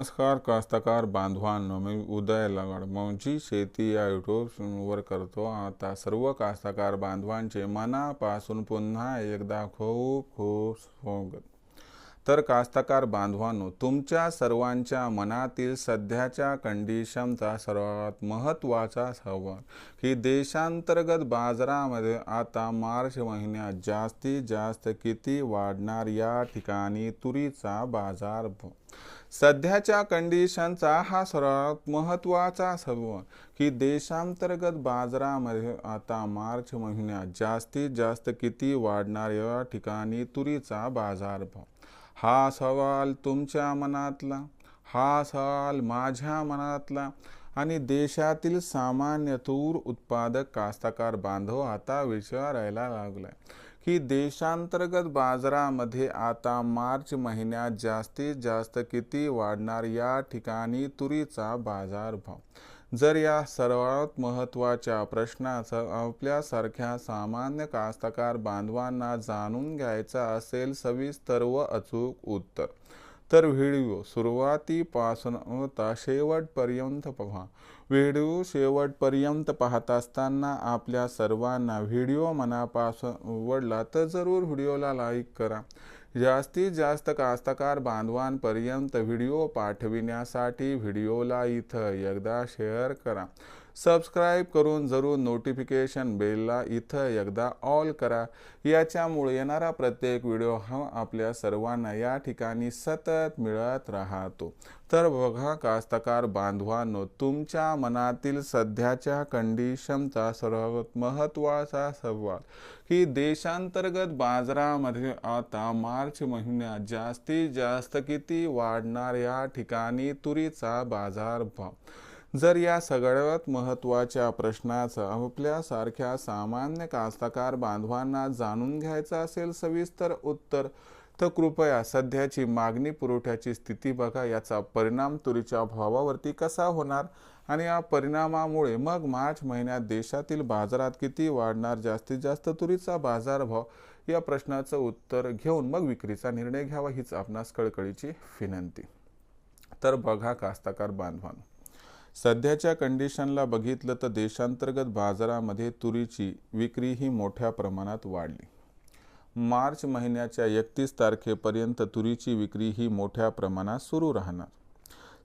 नमस्कार कास्तकार बांधवांनो मी उदय लगाड. मौजी शेती या यूट्यूबवर करतो. आता सर्व कास्तकार बांधवांचे मनापासून पुन्हा एकदा खूप खूप स्वागत. तर कास्तकार बांधवांनो तुमच्या सर्वांच्या मनातील सध्याच्या कंडिशनचा सर्वात महत्त्वाचा सवाल की देशांतर्गत बाजारामध्ये आता मार्च महिन्यात जास्तीत जास्त किती वाढणार या ठिकाणी तुरीचा बाजार? सध्याच्या कंडिशनचा हा सर्वात महत्त्वाचा सर्व की देशांतर्गत बाजारामध्ये आता मार्च महिन्यात जास्तीत जास्त किती वाढणार या ठिकाणी तुरीचा बाजारभाव हा सवाल तुमच्या मनातला हा सवाल माझ्या मनातला आणि देशातील सामान्य तूर उत्पादक कास्तकार बांधव आता विचारायला लागलाय. की देशांतर्गत बाजारामध्ये आता मार्च महिन्यात जास्तीत जास्त किती वाढणार या ठिकाणी तुरीचा बाजारभाव? जर या सर्वात महत्त्वाच्या प्रश्नाचं आपल्यासारख्या सामान्य कास्तकार बांधवांना जाणून घ्यायचं असेल सविस्तर व अचूक उत्तर. तर व्हिडिओ सुरुवातीपासून होता शेवटपर्यंत पहा. व्हिडिओ शेवटपर्यंत पाहत असताना आपल्या सर्वांना व्हिडिओ मनापासून आवडला तर जरूर व्हिडिओला लाईक करा. जास्तीत जास्त कास्तकार बांधवांपर्यंत व्हिडिओ पाठविण्यासाठी व्हिडिओला इथं एकदा शेअर करा. सबस्क्राईब करून जरूर नोटिफिकेशन बेलला इथं एकदा ऑल करा. याच्यामुळे येणारा प्रत्येक व्हिडिओ हा आपल्या सर्वांना या ठिकाणी सतत मिळत राहतो. तर बघा कास्तकार बांधवांनो तुमच्या मनातील सध्याच्या कंडिशनचा सर्वात महत्त्वाचा सवाल की देशांतर्गत बाजारामध्ये आता मार्च महिन्यात जास्तीत जास्त किती वाढणार या ठिकाणी तुरीचा बाजारभाव? जर या सगळ्यात महत्त्वाच्या प्रश्नाचं आपल्यासारख्या सामान्य कास्तकार बांधवांना जाणून घ्यायचं असेल सविस्तर उत्तर तर कृपया सध्याची मागणी पुरवठ्याची स्थिती बघा. याचा परिणाम तुरीच्या भावावरती कसा होणार? आणि या परिणामामुळे मग मार्च महिन्यात देशातील बाजारात किती वाढणार? जास्तीत जास्त तुरीचा बाजारभाव? या प्रश्नाचं उत्तर घेऊन मग विक्रीचा निर्णय घ्यावा हीच आपणास कळकळीची विनंती. तर बघा कास्ताकार बांधवांनो सध्याच्या कंडिशनला बघितलं तर देशांतर्गत बाजारामध्ये तुरीची विक्री ही मोठ्या प्रमाणात वाढली. मार्च महिन्याच्या एकतीस तारखेपर्यंत तुरीची विक्री ही मोठ्या प्रमाणात सुरू राहणार.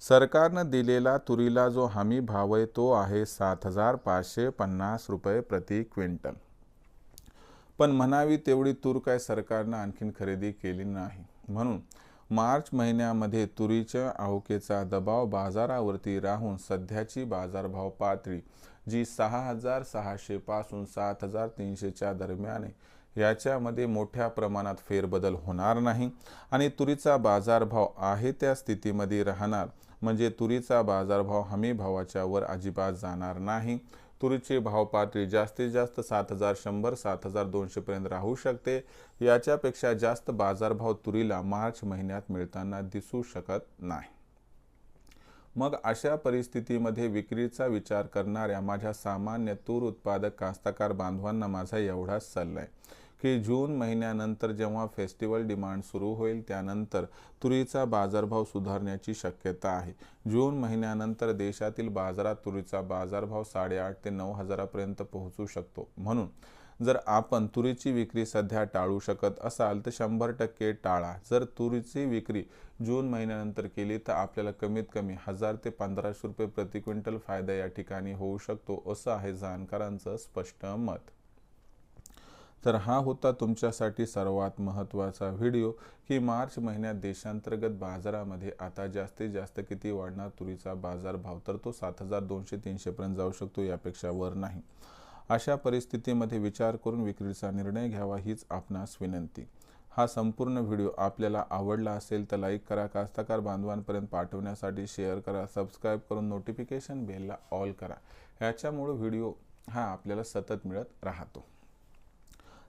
सरकारनं दिलेला तुरीला जो हमी भाव आहे तो आहे सात हजार पाचशे पन्नास रुपये प्रति क्विंटल. पण म्हणावी तेवढी तूर काय सरकारनं आणखीन खरेदी केली नाही. म्हणून मार्च महिन्यामध्ये तुरीच्या आवकेचा दबाव बाजारावरती राहून सध्याची बाजारभाव पातळी जी सहा हजार सहाशे पासून सात हजार तीनशेच्या दरम्यान याच्यामध्ये मोठ्या प्रमाणात फेरबदल होणार नाही आणि तुरीचा बाजारभाव आहे त्या स्थितीमध्ये राहणार. म्हणजे तुरीचा बाजारभाव हमी भावाच्या वर अजिबात जाणार नाही. तुरीची भाव पातळी जास्तीत जास्त सात हजार शंभर सात हजार दोनशेपर्यंत राहू शकते. याच्यापेक्षा जास्त बाजारभाव तुरीला मार्च महिन्यात मिळताना दिसू शकत नाही. मग अशा परिस्थितीमध्ये विक्रीचा विचार करणाऱ्या माझ्या सामान्य तूर उत्पादक कास्तकार बांधवांना माझा एवढाच सल्ला आहे. की जून महिन्यानंतर जेव्हा फेस्टिवल डिमांड सुरू होईल त्यानंतर तुरीचा बाजारभाव सुधारण्याची शक्यता आहे. जून महिन्यानंतर देशातील बाजारात तुरीचा बाजारभाव साडेआठ ते नऊ हजारापर्यंत पोहोचू शकतो. म्हणून जर आपण तुरीची विक्री सध्या टाळू शकत असाल तर शंभर टक्के टाळा. जर तुरीची विक्री जून महिन्यानंतर केली तर आपल्याला कमीत कमी हजार ते पंधराशे रुपये प्रति क्विंटल फायदा या ठिकाणी होऊ शकतो असं आहे जाणकारांचं स्पष्ट मत. तर हा होता तुमच्यासाठी सर्वात महत्त्वाचा व्हिडिओ की मार्च महिन्यात देशांतर्गत बाजारामध्ये आता जास्तीत जास्त किती वाढणार तुरीचा बाजारभाव तर तो सात हजार दोनशे तीनशेपर्यंत जाऊ शकतो यापेक्षा वर नाही. अशा परिस्थितीमध्ये विचार करून विक्रीचा निर्णय घ्यावा हीच आपणास विनंती. हा संपूर्ण व्हिडिओ आपल्याला आवडला असेल तर लाईक करा कास्तकार बांधवांपर्यंत पाठवण्यासाठी शेअर करा सबस्क्राईब करून नोटिफिकेशन बेलला ऑल करा. ह्याच्यामुळे व्हिडिओ हा आपल्याला सतत मिळत राहतो.